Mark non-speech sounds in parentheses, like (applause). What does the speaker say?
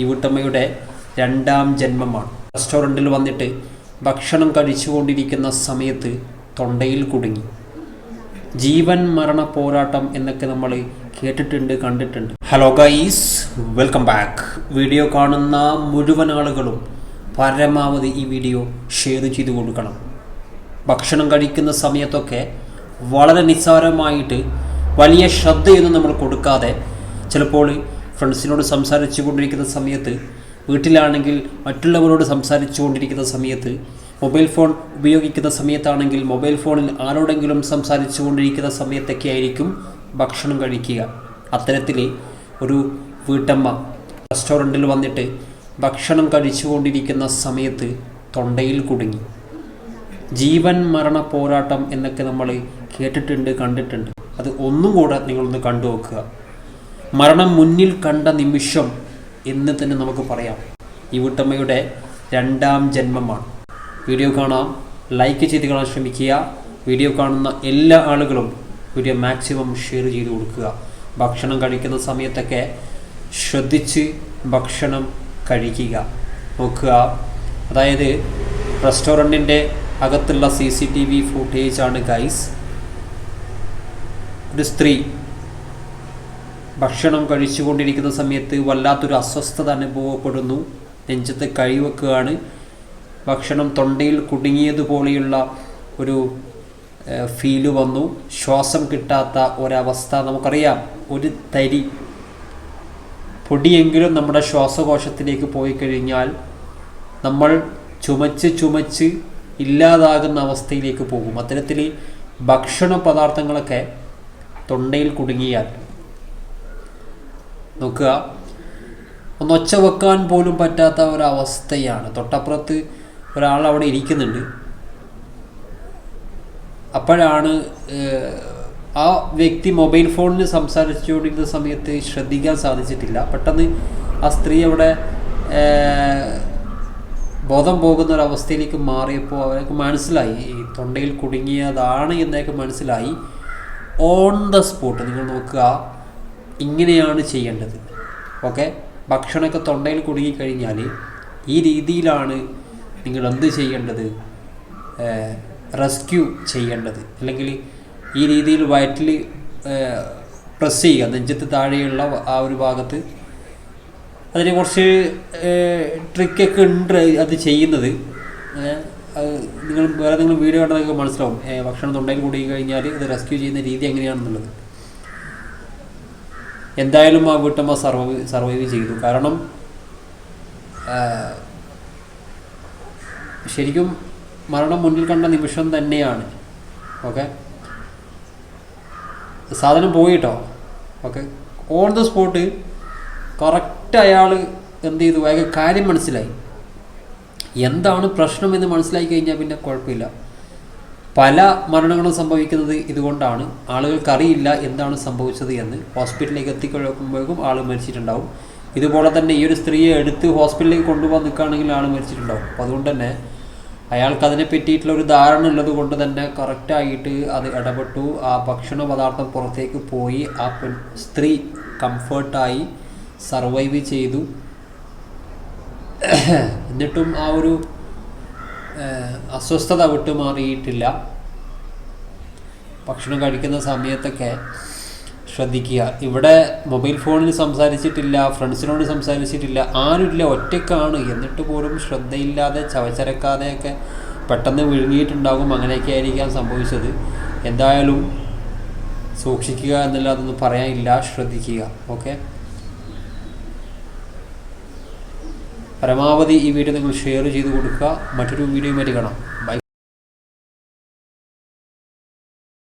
ഈ വീട്ടമ്മയുടെ രണ്ടാം ജന്മമാണ്. റെസ്റ്റോറന്റിൽ വന്നിട്ട് ഭക്ഷണം കഴിച്ചുകൊണ്ടിരിക്കുന്ന സമയത്ത് തൊണ്ടയിൽ കുടുങ്ങി. ജീവൻ മരണ പോരാട്ടം എന്നൊക്കെ നമ്മൾ കേട്ടിട്ടുണ്ട് കണ്ടിട്ടുണ്ട്. Hello guys welcome back video കാണുന്ന മുഴുവൻ ആളുകളും പരമാവധി ഈ വീഡിയോ ഷെയർ ചെയ്ത് കൊടുക്കണം. ഭക്ഷണം കഴിക്കുന്ന സമയത്തൊക്കെ വളരെ നിസ്സാരമായിട്ട് വലിയ ശ്രദ്ധയൊന്നും നമ്മൾ കൊടുക്കാതെ ചിലപ്പോൾ ഫ്രണ്ട്സിനോട് സംസാരിച്ചു കൊണ്ടിരിക്കുന്ന സമയത്ത് വീട്ടിലാണെങ്കിൽ മറ്റുള്ളവരോട് സംസാരിച്ചു കൊണ്ടിരിക്കുന്ന സമയത്ത് മൊബൈൽ ഫോൺ ഉപയോഗിക്കുന്ന സമയത്താണെങ്കിൽ മൊബൈൽ ഫോണിൽ ആരോടെങ്കിലും സംസാരിച്ചു കൊണ്ടിരിക്കുന്ന സമയത്തൊക്കെ ആയിരിക്കും ഭക്ഷണം കഴിക്കുക. അത്തരത്തിൽ ഒരു വീട്ടമ്മ റെസ്റ്റോറന്റിൽ വന്നിട്ട് ഭക്ഷണം കഴിച്ചുകൊണ്ടിരിക്കുന്ന സമയത്ത് തൊണ്ടയിൽ കുടുങ്ങി. ജീവൻ മരണ പോരാട്ടം എന്നൊക്കെ നമ്മൾ കേട്ടിട്ടുണ്ട് കണ്ടിട്ടുണ്ട്. അത് ഒന്നും കൂടെ നിങ്ങളൊന്ന് കണ്ടു നോക്കുക മരണം മുന്നിൽ കണ്ട നിമിഷം എന്ന് തന്നെ നമുക്ക് പറയാം. ഈ വീട്ടമ്മയുടെ രണ്ടാം ജന്മമാണ്. വീഡിയോ കാണാം ലൈക്ക് ചെയ്ത് കാണാൻ ശ്രമിക്കുക. വീഡിയോ കാണുന്ന എല്ലാ ആളുകളും വീഡിയോ മാക്സിമം ഷെയർ ചെയ്ത് കൊടുക്കുക. ഭക്ഷണം കഴിക്കുന്ന സമയത്തൊക്കെ ശ്രദ്ധിച്ച് ഭക്ഷണം കഴിക്കുക. നോക്കുക. അതായത് റെസ്റ്റോറന്റിന്റെ അകത്തുള്ള സി സി ടി വി ഫുട്ടേജാണ് ഗൈസ് ഒരു സ്ത്രീ ഭക്ഷണം കഴിച്ചുകൊണ്ടിരിക്കുന്ന സമയത്ത് വല്ലാത്തൊരു അസ്വസ്ഥത അനുഭവപ്പെടുന്നു. നെഞ്ചത്ത് കഴിവെക്കുകയാണ്. ഭക്ഷണം തൊണ്ടയിൽ കുടുങ്ങിയതുപോലെയുള്ള ഒരു ഫീൽ വന്നു. ശ്വാസം കിട്ടാത്ത ഒരവസ്ഥ നമുക്കറിയാം. ഒരു തരി പൊടിയെങ്കിലും നമ്മുടെ ശ്വാസകോശത്തിലേക്ക് പോയി കഴിഞ്ഞാൽ നമ്മൾ ചുമച്ച് ചുമച്ച് ഇല്ലാതാകുന്ന അവസ്ഥയിലേക്ക് പോകും. അത്തരത്തിൽ ഭക്ഷണ പദാർത്ഥങ്ങളൊക്കെ തൊണ്ടയിൽ കുടുങ്ങിയാൽ നോക്കുക. ഒന്ന് ഒച്ച വെക്കാൻ പോലും പറ്റാത്ത ഒരവസ്ഥയാണ്. തൊട്ടപ്പുറത്ത് ഒരാൾ അവിടെ ഇരിക്കുന്നുണ്ട്. അപ്പോഴാണ് ആ വ്യക്തി മൊബൈൽ ഫോണിൽ സംസാരിച്ചുകൊണ്ടിരുന്ന സമയത്ത് ശ്രദ്ധിക്കാൻ സാധിച്ചിട്ടില്ല. പെട്ടെന്ന് ആ സ്ത്രീ അവിടെ ബോധം പോകുന്ന ഒരവസ്ഥയിലേക്ക് മാറിയപ്പോൾ അവർക്ക് മനസ്സിലായി. ഈ തൊണ്ടയിൽ കുടുങ്ങിയതാണ് എന്നൊക്കെ മനസ്സിലായി. ഓൺ ദ സ്പോട്ട് നിങ്ങൾ നോക്കുക. ഇങ്ങനെയാണ് ചെയ്യേണ്ടത്. ഓക്കെ? ഭക്ഷണമൊക്കെ തൊണ്ടയിൽ കുടുങ്ങിക്കഴിഞ്ഞാൽ ഈ രീതിയിലാണ് നിങ്ങൾ എന്ത് ചെയ്യേണ്ടത് റെസ്ക്യൂ ചെയ്യേണ്ടത്. അല്ലെങ്കിൽ ഈ രീതിയിൽ വയറ്റിൽ പ്രസ് ചെയ്യുക. നെഞ്ചത്ത് താഴെയുള്ള ആ ഒരു ഭാഗത്ത്. അതിന് കുറച്ച് ട്രിക്കൊക്കെ ഉണ്ട് അത് ചെയ്യുന്നത്. നിങ്ങൾ വേറെ നിങ്ങൾ വീഡിയോ കണ്ടതൊക്കെ മനസ്സിലാവും. ഭക്ഷണം തൊണ്ടയിൽ കൂടി കഴിഞ്ഞാൽ അത് റെസ്ക്യൂ ചെയ്യുന്ന രീതി എങ്ങനെയാണെന്നുള്ളത്. എന്തായാലും ആ വീട്ടമ്മ സർവൈവ് സർവൈവ് ചെയ്തു. കാരണം ശരിക്കും മരണം മുന്നിൽ കണ്ട നിമിഷം തന്നെയാണ്. ഓക്കെ? സാധനം പോയിട്ടോ? Okay? On the spot correct അയാൾ എന്ത് ചെയ്തു? അയാൾക്ക് കാര്യം മനസ്സിലായി. എന്താണ് പ്രശ്നം എന്ന് മനസ്സിലാക്കി കഴിഞ്ഞാൽ പിന്നെ കുഴപ്പമില്ല. പല മരണങ്ങളും സംഭവിക്കുന്നത് ഇതുകൊണ്ടാണ്. ആളുകൾക്കറിയില്ല എന്താണ് സംഭവിച്ചത് എന്ന് ഹോസ്പിറ്റലിലേക്ക് എത്തിക്കഴിക്കുമ്പോഴേക്കും ആൾ മരിച്ചിട്ടുണ്ടാവും. ഇതുപോലെ തന്നെ ഈ ഒരു സ്ത്രീയെ എടുത്ത് ഹോസ്പിറ്റലിലേക്ക് കൊണ്ടുപോകാൻ നിൽക്കുകയാണെങ്കിൽ ആൾ മരിച്ചിട്ടുണ്ടാവും. അപ്പോൾ അതുകൊണ്ട് തന്നെ അയാൾക്ക് അതിനെ പറ്റിയിട്ടുള്ള ഒരു ധാരണ ഉള്ളത് കൊണ്ട് തന്നെ കറക്റ്റായിട്ട് അത് ഇടപെട്ടു. ആ ഭക്ഷണ പദാർത്ഥം പുറത്തേക്ക് പോയി. ആ പെൺ സ്ത്രീ കംഫർട്ടായി സർവൈവ് ചെയ്തു. (clears throat) എന്നിട്ടും ആ ഒരു അസ്വസ്ഥത വിട്ടുമാറിയിട്ടില്ല. ഭക്ഷണം കഴിക്കുന്ന സമയത്തൊക്കെ ശ്രദ്ധിക്കുക. ഇവിടെ മൊബൈൽ ഫോണിൽ സംസാരിച്ചിട്ടില്ല ഫ്രണ്ട്സിനോട് സംസാരിച്ചിട്ടില്ല ആരുമില്ല ഒറ്റക്കാണ് എന്നിട്ട് പോലും ശ്രദ്ധയില്ലാതെ ചവച്ചരക്കാതെയൊക്കെ പെട്ടെന്ന് വിഴുങ്ങിയിട്ടുണ്ടാകും. അങ്ങനെയൊക്കെ ആയിരിക്കാം സംഭവിച്ചത്. എന്തായാലും സൂക്ഷിക്കുക എന്നുള്ളതൊന്നും പറയാനില്ല. ശ്രദ്ധിക്കുക. ഓക്കെ? പരമാവധി ഈ വീഡിയോ നിങ്ങൾ ഷെയർ ചെയ്ത് കൊടുക്കുക. മറ്റൊരു വീഡിയോയുമായിട്ട് കാണാം.